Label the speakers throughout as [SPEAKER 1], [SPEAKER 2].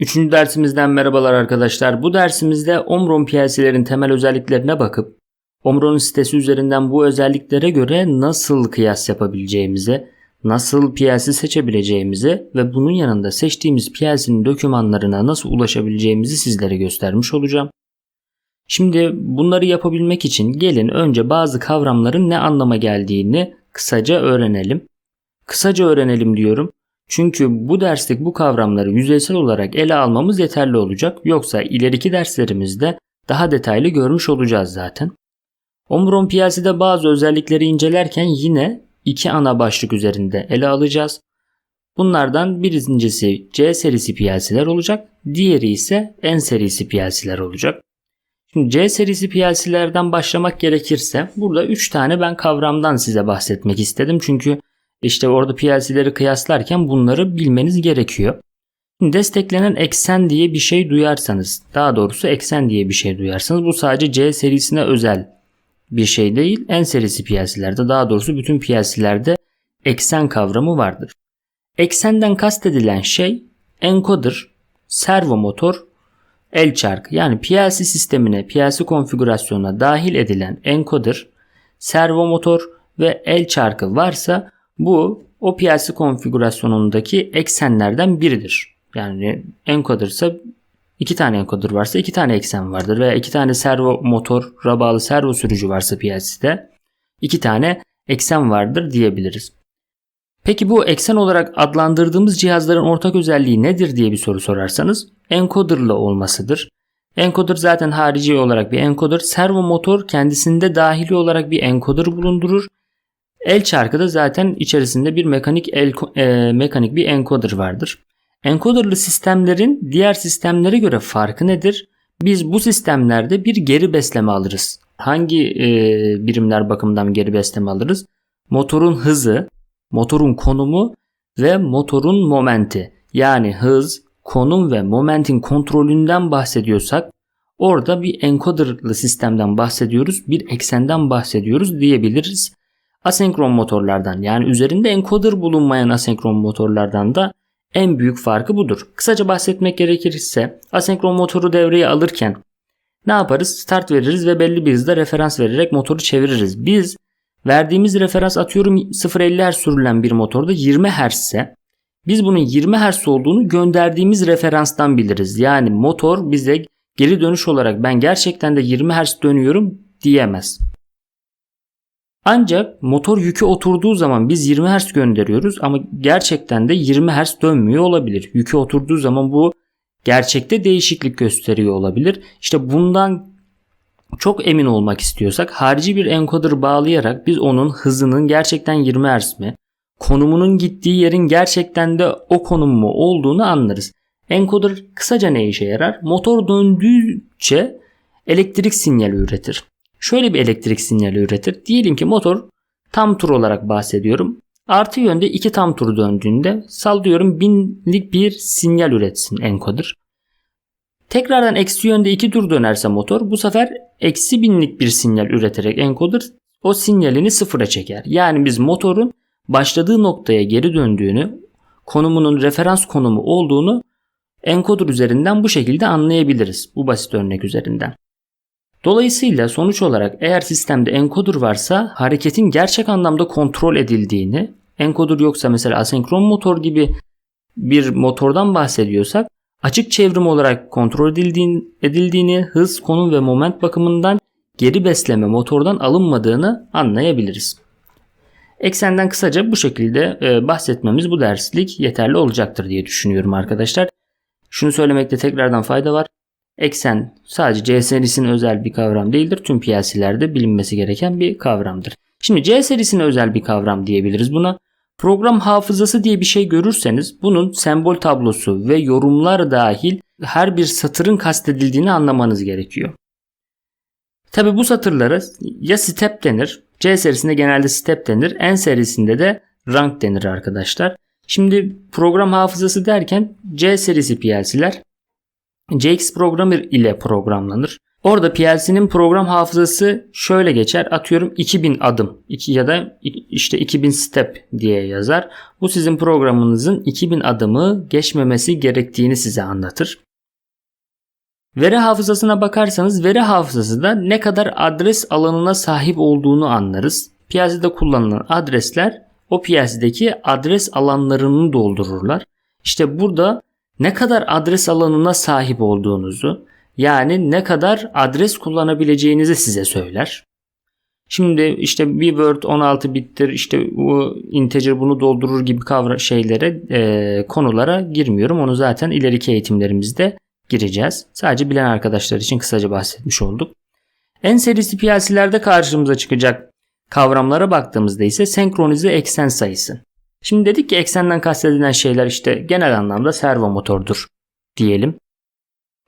[SPEAKER 1] Üçüncü dersimizden merhabalar arkadaşlar. Bu dersimizde Omron PLC'lerin temel özelliklerine bakıp Omron sitesi üzerinden bu özelliklere göre nasıl kıyas yapabileceğimizi, nasıl PLC seçebileceğimizi ve bunun yanında seçtiğimiz PLC'nin dokümanlarına nasıl ulaşabileceğimizi sizlere göstermiş olacağım. Şimdi bunları yapabilmek için gelin önce bazı kavramların ne anlama geldiğini kısaca öğrenelim. Kısaca öğrenelim diyorum. Çünkü bu derslik bu kavramları yüzeysel olarak ele almamız yeterli olacak. Yoksa ileriki derslerimizde daha detaylı görmüş olacağız zaten. Omron PLC'de bazı özellikleri incelerken yine iki ana başlık üzerinde ele alacağız. Bunlardan birincisi C serisi PLC'ler olacak. Diğeri ise N serisi PLC'ler olacak. Şimdi C serisi PLC'lerden başlamak gerekirse burada 3 tane ben kavramdan size bahsetmek istedim. Çünkü işte orada PLC'leri kıyaslarken bunları bilmeniz gerekiyor. Desteklenen eksen diye bir şey duyarsanız, daha doğrusu eksen diye bir şey duyarsanız bu sadece C serisine özel bir şey değil. N serisi PLC'lerde daha doğrusu bütün PLC'lerde eksen kavramı vardır. Eksenden kastedilen şey encoder, servo motor, el çark yani PLC sistemine, PLC konfigürasyonuna dahil edilen encoder, servo motor ve el çarkı varsa bu o PLC konfigürasyonundaki eksenlerden biridir. Yani encoder ise iki tane encoder varsa iki tane eksen vardır veya iki tane servo motora bağlı servo sürücü varsa PLC'de iki tane eksen vardır diyebiliriz. Peki bu eksen olarak adlandırdığımız cihazların ortak özelliği nedir diye bir soru sorarsanız encoder'lı olmasıdır. Encoder zaten harici olarak bir encoder. Servo motor kendisinde dahili olarak bir encoder bulundurur El çarkı da zaten içerisinde bir mekanik el, e, mekanik bir encoder vardır. Encoderlı sistemlerin diğer sistemlere göre farkı nedir? Biz bu sistemlerde bir geri besleme alırız. Hangi e, birimler bakımından geri besleme alırız? Motorun hızı, motorun konumu ve motorun momenti. Yani hız, konum ve momentin kontrolünden bahsediyorsak orada bir encoderlı sistemden bahsediyoruz, bir eksenden bahsediyoruz diyebiliriz asenkron motorlardan yani üzerinde encoder bulunmayan asenkron motorlardan da en büyük farkı budur. Kısaca bahsetmek gerekirse asenkron motoru devreye alırken ne yaparız? Start veririz ve belli bir hızda referans vererek motoru çeviririz. Biz verdiğimiz referans atıyorum 0.50 Hz sürülen bir motorda 20 Hz ise biz bunun 20 Hz olduğunu gönderdiğimiz referanstan biliriz. Yani motor bize geri dönüş olarak ben gerçekten de 20 Hz dönüyorum diyemez. Ancak motor yükü oturduğu zaman biz 20 Hz gönderiyoruz ama gerçekten de 20 Hz dönmüyor olabilir. Yükü oturduğu zaman bu gerçekte değişiklik gösteriyor olabilir. İşte bundan çok emin olmak istiyorsak harici bir encoder bağlayarak biz onun hızının gerçekten 20 Hz mi, konumunun gittiği yerin gerçekten de o konum mu olduğunu anlarız. Encoder kısaca ne işe yarar? Motor döndüğünce elektrik sinyali üretir şöyle bir elektrik sinyali üretir. Diyelim ki motor tam tur olarak bahsediyorum. Artı yönde iki tam tur döndüğünde sallıyorum binlik bir sinyal üretsin encoder. Tekrardan eksi yönde iki tur dönerse motor bu sefer eksi binlik bir sinyal üreterek encoder o sinyalini sıfıra çeker. Yani biz motorun başladığı noktaya geri döndüğünü, konumunun referans konumu olduğunu encoder üzerinden bu şekilde anlayabiliriz. Bu basit örnek üzerinden. Dolayısıyla sonuç olarak eğer sistemde encoder varsa hareketin gerçek anlamda kontrol edildiğini, encoder yoksa mesela asenkron motor gibi bir motordan bahsediyorsak açık çevrim olarak kontrol edildiğini, hız, konum ve moment bakımından geri besleme motordan alınmadığını anlayabiliriz. Eksenden kısaca bu şekilde e, bahsetmemiz bu derslik yeterli olacaktır diye düşünüyorum arkadaşlar. Şunu söylemekte tekrardan fayda var. Eksen sadece C serisine özel bir kavram değildir. Tüm PLC'lerde bilinmesi gereken bir kavramdır. Şimdi C serisine özel bir kavram diyebiliriz buna. Program hafızası diye bir şey görürseniz bunun sembol tablosu ve yorumlar dahil her bir satırın kastedildiğini anlamanız gerekiyor. Tabi bu satırlara ya step denir. C serisinde genelde step denir. N serisinde de rank denir arkadaşlar. Şimdi program hafızası derken C serisi PLC'ler JX Programmer ile programlanır. Orada PLC'nin program hafızası şöyle geçer. Atıyorum 2000 adım ya da işte 2000 step diye yazar. Bu sizin programınızın 2000 adımı geçmemesi gerektiğini size anlatır. Veri hafızasına bakarsanız veri hafızası da ne kadar adres alanına sahip olduğunu anlarız. PLC'de kullanılan adresler o PLC'deki adres alanlarını doldururlar. İşte burada ne kadar adres alanına sahip olduğunuzu yani ne kadar adres kullanabileceğinizi size söyler. Şimdi işte bir Word 16 bittir işte bu integer bunu doldurur gibi kavra şeylere e, konulara girmiyorum. Onu zaten ileriki eğitimlerimizde gireceğiz. Sadece bilen arkadaşlar için kısaca bahsetmiş olduk. En serisi PLC'lerde karşımıza çıkacak kavramlara baktığımızda ise senkronize eksen sayısı. Şimdi dedik ki eksenden kastedilen şeyler işte genel anlamda servo motordur diyelim.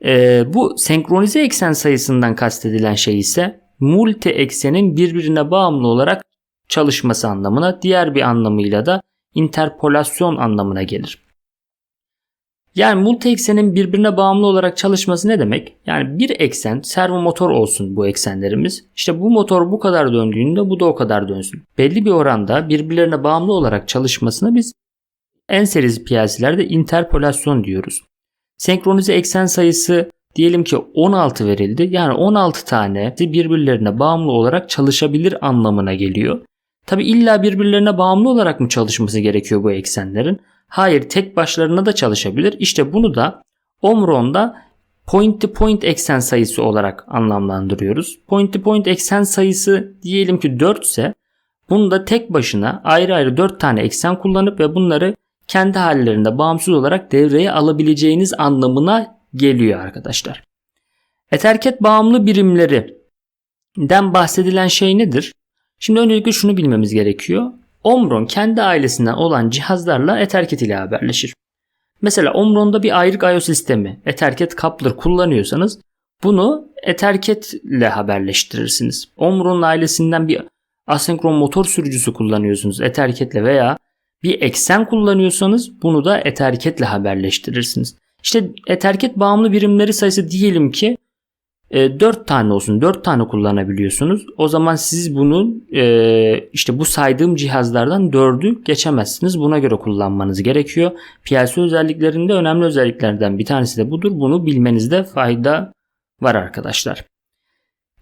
[SPEAKER 1] Ee, bu senkronize eksen sayısından kastedilen şey ise multi eksenin birbirine bağımlı olarak çalışması anlamına, diğer bir anlamıyla da interpolasyon anlamına gelir. Yani multi eksenin birbirine bağımlı olarak çalışması ne demek? Yani bir eksen servo motor olsun bu eksenlerimiz. İşte bu motor bu kadar döndüğünde bu da o kadar dönsün. Belli bir oranda birbirlerine bağımlı olarak çalışmasına biz en serisi PLC'lerde interpolasyon diyoruz. Senkronize eksen sayısı diyelim ki 16 verildi. Yani 16 tane birbirlerine bağımlı olarak çalışabilir anlamına geliyor. Tabi illa birbirlerine bağımlı olarak mı çalışması gerekiyor bu eksenlerin? Hayır tek başlarına da çalışabilir. İşte bunu da Omron'da point to point eksen sayısı olarak anlamlandırıyoruz. Point to point eksen sayısı diyelim ki 4 ise bunu da tek başına ayrı ayrı 4 tane eksen kullanıp ve bunları kendi hallerinde bağımsız olarak devreye alabileceğiniz anlamına geliyor arkadaşlar. Etherket bağımlı birimlerinden bahsedilen şey nedir? Şimdi öncelikle şunu bilmemiz gerekiyor. Omron kendi ailesinden olan cihazlarla Etherket ile haberleşir. Mesela Omron'da bir ayrık IO sistemi Etherket coupler kullanıyorsanız bunu Etherket ile haberleştirirsiniz. Omron ailesinden bir asenkron motor sürücüsü kullanıyorsunuz Etherket ile veya bir eksen kullanıyorsanız bunu da Etherket ile haberleştirirsiniz. İşte Etherket bağımlı birimleri sayısı diyelim ki e, 4 tane olsun 4 tane kullanabiliyorsunuz. O zaman siz bunu e, işte bu saydığım cihazlardan 4'ü geçemezsiniz. Buna göre kullanmanız gerekiyor. PLC özelliklerinde önemli özelliklerden bir tanesi de budur. Bunu bilmenizde fayda var arkadaşlar.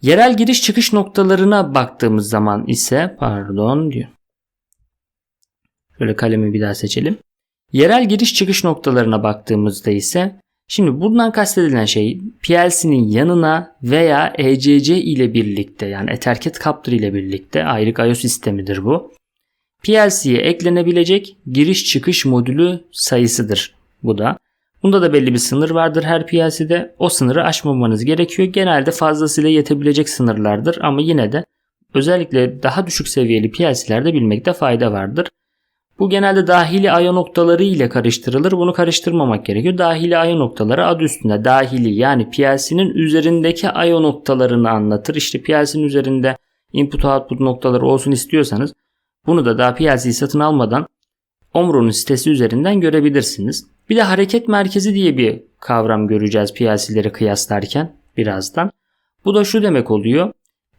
[SPEAKER 1] Yerel giriş çıkış noktalarına baktığımız zaman ise pardon diyor. Şöyle kalemi bir daha seçelim. Yerel giriş çıkış noktalarına baktığımızda ise Şimdi buradan kastedilen şey PLC'nin yanına veya ECC ile birlikte yani Ethercat Coupler ile birlikte ayrık IO sistemidir bu. PLC'ye eklenebilecek giriş çıkış modülü sayısıdır bu da. Bunda da belli bir sınır vardır her PLC'de. O sınırı aşmamanız gerekiyor. Genelde fazlasıyla yetebilecek sınırlardır ama yine de özellikle daha düşük seviyeli PLC'lerde bilmekte fayda vardır. Bu genelde dahili aya noktaları ile karıştırılır. Bunu karıştırmamak gerekiyor. Dahili aya noktaları adı üstünde dahili yani PLC'nin üzerindeki aya noktalarını anlatır. İşte PLC'nin üzerinde input output noktaları olsun istiyorsanız bunu da daha PLC'yi satın almadan Omro'nun sitesi üzerinden görebilirsiniz. Bir de hareket merkezi diye bir kavram göreceğiz PLC'leri kıyaslarken birazdan. Bu da şu demek oluyor.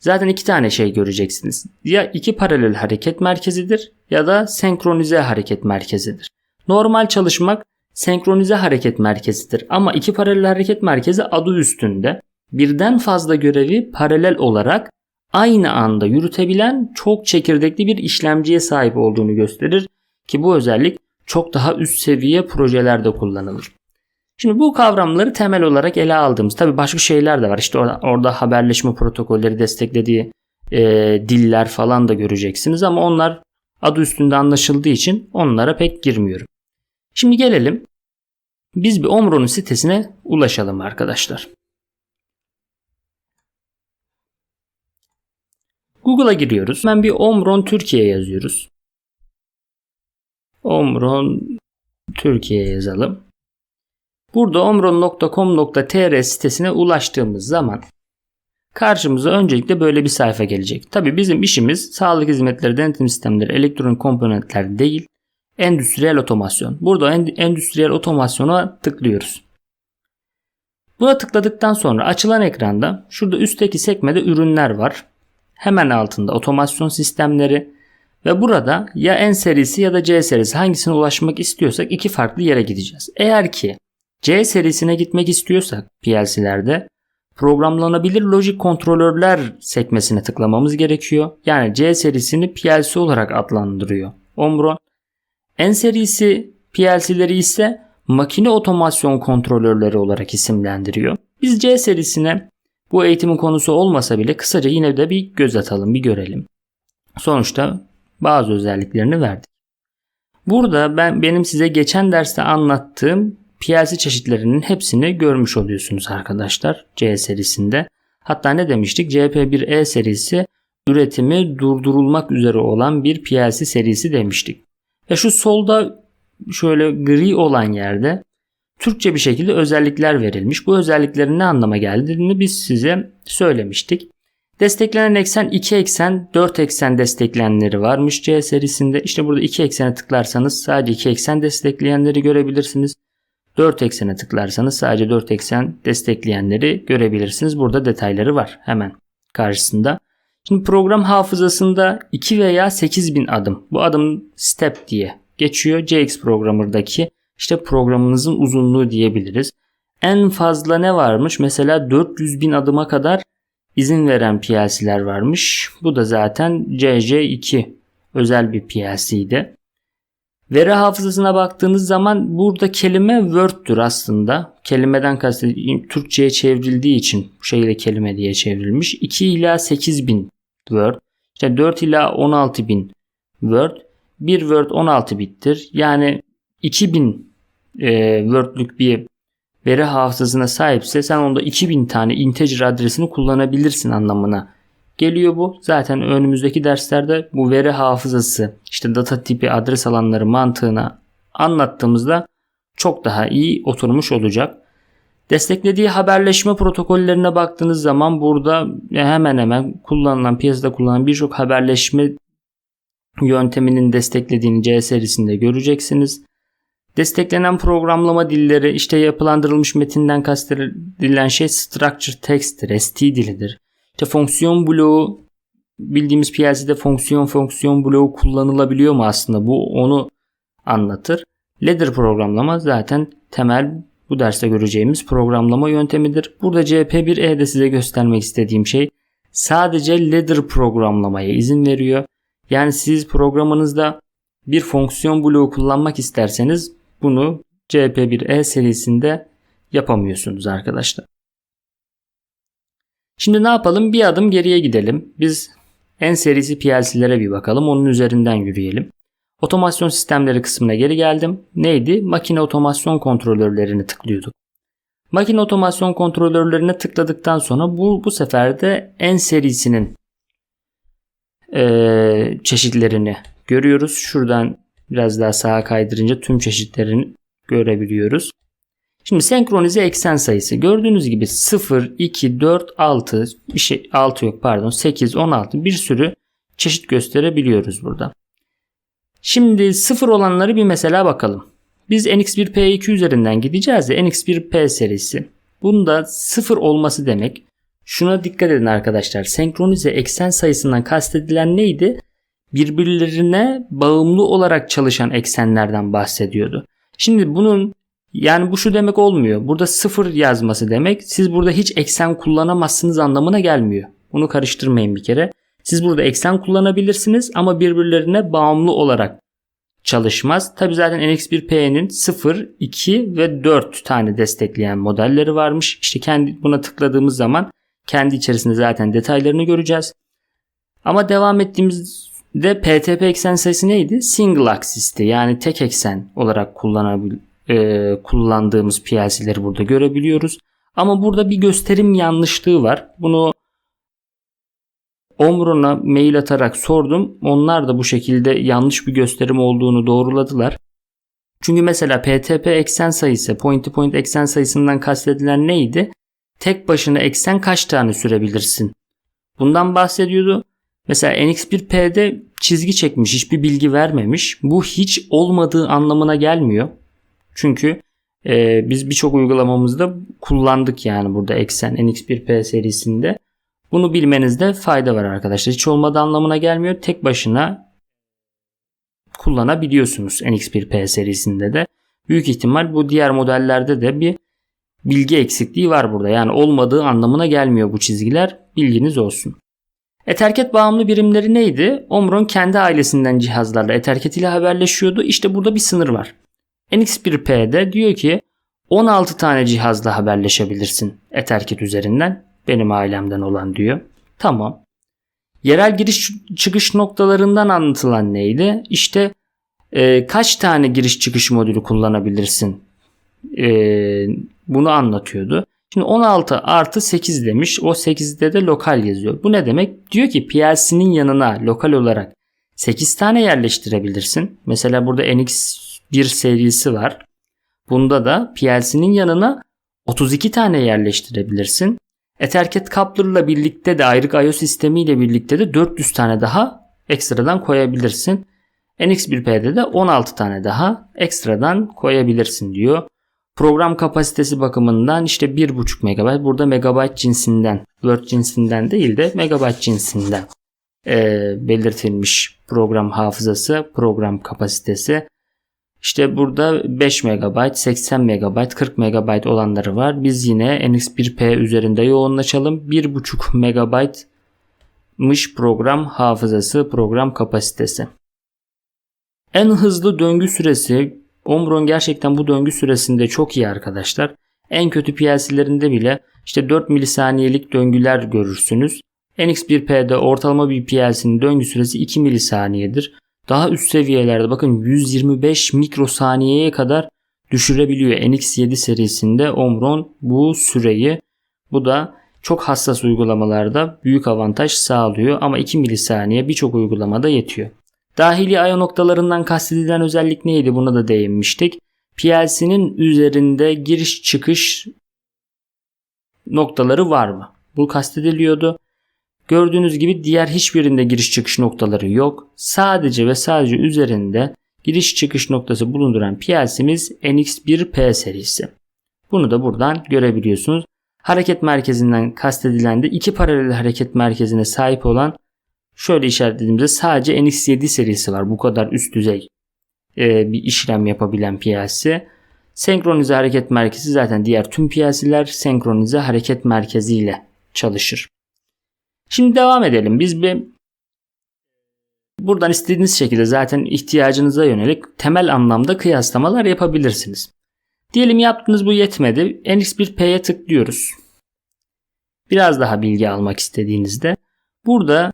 [SPEAKER 1] Zaten iki tane şey göreceksiniz. Ya iki paralel hareket merkezidir ya da senkronize hareket merkezidir. Normal çalışmak senkronize hareket merkezidir ama iki paralel hareket merkezi adı üstünde birden fazla görevi paralel olarak aynı anda yürütebilen çok çekirdekli bir işlemciye sahip olduğunu gösterir ki bu özellik çok daha üst seviye projelerde kullanılır. Şimdi bu kavramları temel olarak ele aldığımız tabi başka şeyler de var. İşte orada, orada haberleşme protokolleri desteklediği e, diller falan da göreceksiniz ama onlar adı üstünde anlaşıldığı için onlara pek girmiyorum. Şimdi gelelim biz bir Omron'un sitesine ulaşalım arkadaşlar. Google'a giriyoruz. Hemen bir Omron Türkiye yazıyoruz. Omron Türkiye yazalım. Burada omron.com.tr sitesine ulaştığımız zaman karşımıza öncelikle böyle bir sayfa gelecek. Tabi bizim işimiz sağlık hizmetleri, denetim sistemleri, elektronik komponentler değil, endüstriyel otomasyon. Burada endüstriyel otomasyona tıklıyoruz. Buna tıkladıktan sonra açılan ekranda şurada üstteki sekmede ürünler var. Hemen altında otomasyon sistemleri ve burada ya N serisi ya da C serisi hangisine ulaşmak istiyorsak iki farklı yere gideceğiz. Eğer ki C serisine gitmek istiyorsak PLC'lerde programlanabilir lojik kontrolörler sekmesine tıklamamız gerekiyor. Yani C serisini PLC olarak adlandırıyor Omron. N serisi PLC'leri ise makine otomasyon kontrolörleri olarak isimlendiriyor. Biz C serisine bu eğitimin konusu olmasa bile kısaca yine de bir göz atalım, bir görelim. Sonuçta bazı özelliklerini verdik. Burada ben benim size geçen derste anlattığım PLC çeşitlerinin hepsini görmüş oluyorsunuz arkadaşlar C serisinde. Hatta ne demiştik? CP1E serisi üretimi durdurulmak üzere olan bir PLC serisi demiştik. Ve şu solda şöyle gri olan yerde Türkçe bir şekilde özellikler verilmiş. Bu özelliklerin ne anlama geldiğini biz size söylemiştik. Desteklenen eksen 2 eksen 4 eksen destekleyenleri varmış C serisinde. İşte burada 2 eksene tıklarsanız sadece 2 eksen destekleyenleri görebilirsiniz. 4 eksene tıklarsanız sadece 4 eksen destekleyenleri görebilirsiniz. Burada detayları var hemen karşısında. Şimdi program hafızasında 2 veya 8000 adım. Bu adım step diye geçiyor. CX Programmer'daki işte programınızın uzunluğu diyebiliriz. En fazla ne varmış? Mesela 400 bin adıma kadar izin veren PLC'ler varmış. Bu da zaten CC2 özel bir PLC'ydi. Veri hafızasına baktığınız zaman burada kelime Word'tür aslında. Kelimeden kastediğim Türkçe'ye çevrildiği için bu şekilde kelime diye çevrilmiş. 2 ila 8 bin Word. İşte 4 ila 16 bin Word. Bir Word 16 bittir. Yani 2000 e, Word'lük bir veri hafızasına sahipse sen onda 2000 tane integer adresini kullanabilirsin anlamına geliyor bu. Zaten önümüzdeki derslerde bu veri hafızası işte data tipi adres alanları mantığına anlattığımızda çok daha iyi oturmuş olacak. Desteklediği haberleşme protokollerine baktığınız zaman burada hemen hemen kullanılan piyasada kullanılan birçok haberleşme yönteminin desteklediğini C serisinde göreceksiniz. Desteklenen programlama dilleri işte yapılandırılmış metinden kastedilen şey structure text'tir, ST dilidir. İşte fonksiyon bloğu bildiğimiz PLC'de fonksiyon fonksiyon bloğu kullanılabiliyor mu aslında bu onu anlatır. Ladder programlama zaten temel bu derste göreceğimiz programlama yöntemidir. Burada CP1E'de size göstermek istediğim şey sadece ladder programlamaya izin veriyor. Yani siz programınızda bir fonksiyon bloğu kullanmak isterseniz bunu CP1E serisinde yapamıyorsunuz arkadaşlar. Şimdi ne yapalım? Bir adım geriye gidelim. Biz N serisi PLC'lere bir bakalım. Onun üzerinden yürüyelim. Otomasyon sistemleri kısmına geri geldim. Neydi? Makine otomasyon kontrolörlerini tıklıyorduk. Makine otomasyon kontrolörlerine tıkladıktan sonra bu, bu sefer de N serisinin e, çeşitlerini görüyoruz. Şuradan biraz daha sağa kaydırınca tüm çeşitlerini görebiliyoruz. Şimdi senkronize eksen sayısı gördüğünüz gibi 0, 2, 4, 6 bir şey 6 yok pardon 8, 16 bir sürü çeşit gösterebiliyoruz burada. Şimdi 0 olanları bir mesela bakalım. Biz NX1P2 üzerinden gideceğiz de NX1P serisi. Bunda 0 olması demek. Şuna dikkat edin arkadaşlar. Senkronize eksen sayısından kastedilen neydi? Birbirlerine bağımlı olarak çalışan eksenlerden bahsediyordu. Şimdi bunun yani bu şu demek olmuyor. Burada sıfır yazması demek siz burada hiç eksen kullanamazsınız anlamına gelmiyor. Bunu karıştırmayın bir kere. Siz burada eksen kullanabilirsiniz ama birbirlerine bağımlı olarak çalışmaz. Tabi zaten NX1P'nin 0, 2 ve 4 tane destekleyen modelleri varmış. İşte kendi buna tıkladığımız zaman kendi içerisinde zaten detaylarını göreceğiz. Ama devam ettiğimizde PTP eksen sayısı neydi? Single axis'ti. Yani tek eksen olarak kullanabil e, kullandığımız PLC'leri burada görebiliyoruz. Ama burada bir gösterim yanlışlığı var. Bunu Omron'a mail atarak sordum. Onlar da bu şekilde yanlış bir gösterim olduğunu doğruladılar. Çünkü mesela PTP eksen sayısı, point to point eksen sayısından kastedilen neydi? Tek başına eksen kaç tane sürebilirsin? Bundan bahsediyordu. Mesela NX1P'de çizgi çekmiş, hiçbir bilgi vermemiş. Bu hiç olmadığı anlamına gelmiyor. Çünkü Ee, biz birçok uygulamamızda kullandık yani burada eksen NX1P serisinde. Bunu bilmenizde fayda var arkadaşlar. Hiç olmadığı anlamına gelmiyor. Tek başına kullanabiliyorsunuz NX1P serisinde de. Büyük ihtimal bu diğer modellerde de bir bilgi eksikliği var burada. Yani olmadığı anlamına gelmiyor bu çizgiler. Bilginiz olsun. Ethercat bağımlı birimleri neydi? Omron kendi ailesinden cihazlarla Ethercat ile haberleşiyordu. İşte burada bir sınır var. NX1P'de diyor ki 16 tane cihazla haberleşebilirsin Ethercat üzerinden. Benim ailemden olan diyor. Tamam. Yerel giriş çıkış noktalarından anlatılan neydi? İşte e, kaç tane giriş çıkış modülü kullanabilirsin? E, bunu anlatıyordu. Şimdi 16 artı 8 demiş. O 8'de de lokal yazıyor. Bu ne demek? Diyor ki PLC'nin yanına lokal olarak 8 tane yerleştirebilirsin. Mesela burada NX1 serisi var. Bunda da PLC'nin yanına 32 tane yerleştirebilirsin. Ethercat coupler'la birlikte de ayrık I.O. sistemiyle birlikte de 400 tane daha ekstradan koyabilirsin. NX1P'de de 16 tane daha ekstradan koyabilirsin diyor. Program kapasitesi bakımından işte 1.5 MB burada megabayt cinsinden Word cinsinden değil de megabayt cinsinden e, belirtilmiş program hafızası program kapasitesi. İşte burada 5 MB, 80 MB, 40 MB olanları var. Biz yine NX1P üzerinde yoğunlaşalım. 1.5 MB'mış program hafızası, program kapasitesi. En hızlı döngü süresi Omron gerçekten bu döngü süresinde çok iyi arkadaşlar. En kötü PLC'lerinde bile işte 4 milisaniyelik döngüler görürsünüz. NX1P'de ortalama bir PLC'nin döngü süresi 2 milisaniyedir. Daha üst seviyelerde bakın 125 mikrosaniyeye kadar düşürebiliyor. NX7 serisinde Omron bu süreyi bu da çok hassas uygulamalarda büyük avantaj sağlıyor ama 2 milisaniye birçok uygulamada yetiyor. Dahili I.O. noktalarından kastedilen özellik neydi? Buna da değinmiştik. PLC'nin üzerinde giriş çıkış noktaları var mı? Bu kastediliyordu. Gördüğünüz gibi diğer hiçbirinde giriş çıkış noktaları yok. Sadece ve sadece üzerinde giriş çıkış noktası bulunduran PLC'miz NX1P serisi. Bunu da buradan görebiliyorsunuz. Hareket merkezinden kastedilen de iki paralel hareket merkezine sahip olan şöyle işaretlediğimizde sadece NX7 serisi var. Bu kadar üst düzey e, bir işlem yapabilen PLC. Senkronize hareket merkezi zaten diğer tüm PLC'ler senkronize hareket merkeziyle çalışır. Şimdi devam edelim. Biz bir buradan istediğiniz şekilde zaten ihtiyacınıza yönelik temel anlamda kıyaslamalar yapabilirsiniz. Diyelim yaptınız bu yetmedi. NX1P'ye tıklıyoruz. Biraz daha bilgi almak istediğinizde burada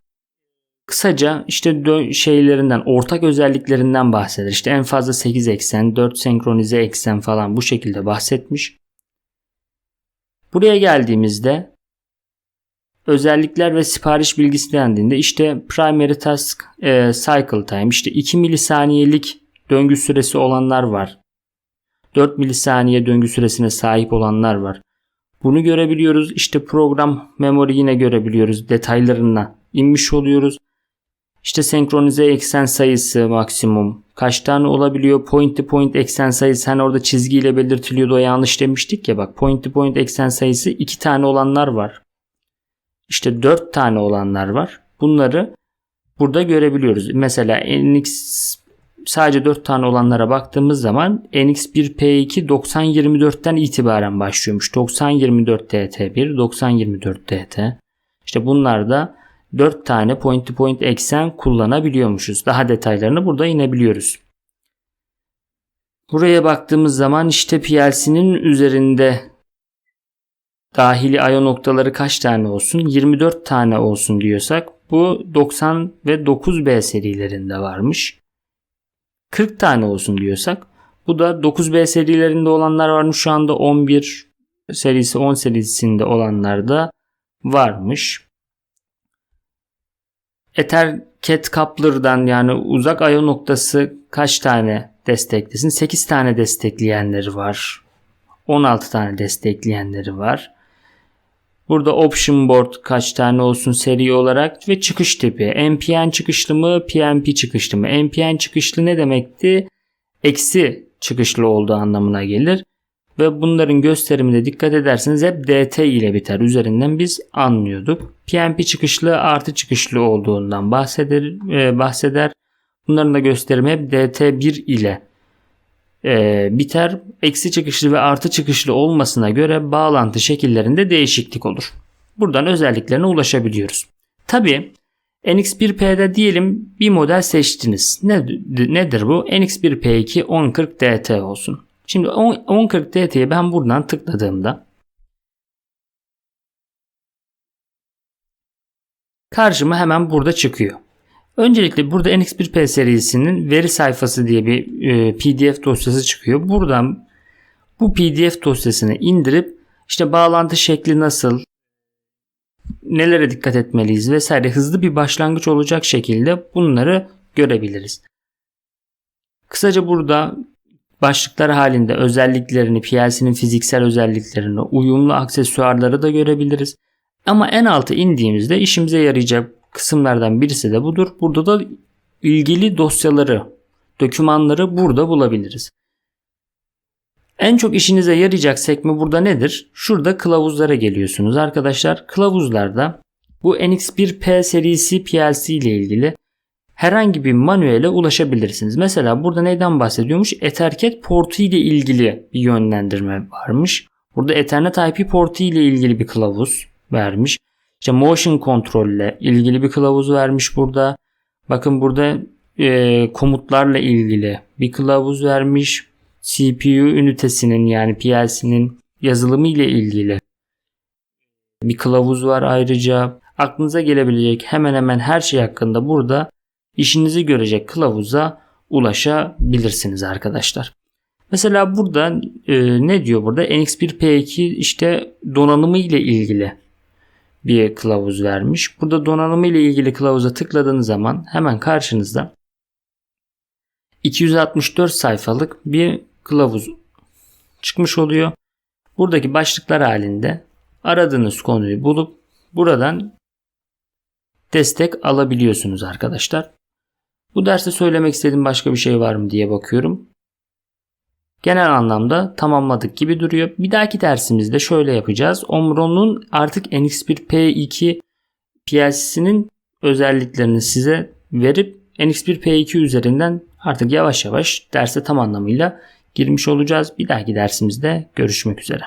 [SPEAKER 1] kısaca işte şeylerinden, ortak özelliklerinden bahseder. İşte en fazla 8 eksen, 4 senkronize eksen falan bu şekilde bahsetmiş. Buraya geldiğimizde özellikler ve sipariş bilgisi dendiğinde işte primary task e, cycle time işte 2 milisaniyelik döngü süresi olanlar var. 4 milisaniye döngü süresine sahip olanlar var. Bunu görebiliyoruz. İşte program memory yine görebiliyoruz. Detaylarına inmiş oluyoruz. İşte senkronize eksen sayısı maksimum. Kaç tane olabiliyor? Point to point eksen sayısı. Hani orada çizgiyle belirtiliyordu o yanlış demiştik ya bak. Point to point eksen sayısı 2 tane olanlar var. İşte 4 tane olanlar var. Bunları burada görebiliyoruz. Mesela NX sadece 4 tane olanlara baktığımız zaman NX1P2 9024'ten itibaren başlıyormuş. 9024 DT1, 9024 DT. İşte bunlar da 4 tane point to point eksen kullanabiliyormuşuz. Daha detaylarını burada inebiliyoruz. Buraya baktığımız zaman işte PLC'nin üzerinde dahili I.O. noktaları kaç tane olsun? 24 tane olsun diyorsak bu 90 ve 9B serilerinde varmış. 40 tane olsun diyorsak bu da 9B serilerinde olanlar varmış. Şu anda 11 serisi 10 serisinde olanlar da varmış. Ethercat coupler'dan yani uzak I.O. noktası kaç tane desteklesin? 8 tane destekleyenleri var. 16 tane destekleyenleri var. Burada option board kaç tane olsun seri olarak ve çıkış tipi. NPN çıkışlı mı, PNP çıkışlı mı? NPN çıkışlı ne demekti? Eksi çıkışlı olduğu anlamına gelir. ve bunların gösterimine dikkat ederseniz hep DT ile biter. Üzerinden biz anlıyorduk. PNP çıkışlı artı çıkışlı olduğundan bahseder. e, bahseder. Bunların da gösterimi hep DT1 ile e, biter. Eksi çıkışlı ve artı çıkışlı olmasına göre bağlantı şekillerinde değişiklik olur. Buradan özelliklerine ulaşabiliyoruz. Tabi NX1P'de diyelim bir model seçtiniz. Ne, nedir bu? NX1P2 1040 DT olsun. Şimdi 10- 1040 DT'ye ben buradan tıkladığımda karşıma hemen burada çıkıyor. Öncelikle burada NX1P serisinin veri sayfası diye bir e, PDF dosyası çıkıyor. Buradan bu PDF dosyasını indirip işte bağlantı şekli nasıl, nelere dikkat etmeliyiz vesaire hızlı bir başlangıç olacak şekilde bunları görebiliriz. Kısaca burada başlıklar halinde özelliklerini, PLC'nin fiziksel özelliklerini, uyumlu aksesuarları da görebiliriz. Ama en alta indiğimizde işimize yarayacak kısımlardan birisi de budur. Burada da ilgili dosyaları, dokümanları burada bulabiliriz. En çok işinize yarayacak sekme burada nedir? Şurada kılavuzlara geliyorsunuz arkadaşlar. Kılavuzlarda bu NX1P serisi PLC ile ilgili herhangi bir manuele ulaşabilirsiniz. Mesela burada neyden bahsediyormuş? Ethercat portu ile ilgili bir yönlendirme varmış. Burada Ethernet IP portu ile ilgili bir kılavuz vermiş. İşte motion control ile ilgili bir kılavuz vermiş burada. Bakın burada e, komutlarla ilgili bir kılavuz vermiş. CPU ünitesinin yani PLC'nin yazılımı ile ilgili bir kılavuz var ayrıca. Aklınıza gelebilecek hemen hemen her şey hakkında burada işinizi görecek kılavuza ulaşabilirsiniz arkadaşlar. Mesela burada e, ne diyor burada? NX1P2 işte donanımı ile ilgili bir kılavuz vermiş. Burada donanımı ile ilgili kılavuza tıkladığınız zaman hemen karşınızda 264 sayfalık bir kılavuz çıkmış oluyor. Buradaki başlıklar halinde aradığınız konuyu bulup buradan destek alabiliyorsunuz arkadaşlar. Bu derste söylemek istediğim başka bir şey var mı diye bakıyorum. Genel anlamda tamamladık gibi duruyor. Bir dahaki dersimizde şöyle yapacağız. Omron'un artık NX1P2 PLC'sinin özelliklerini size verip NX1P2 üzerinden artık yavaş yavaş derse tam anlamıyla girmiş olacağız. Bir dahaki dersimizde görüşmek üzere.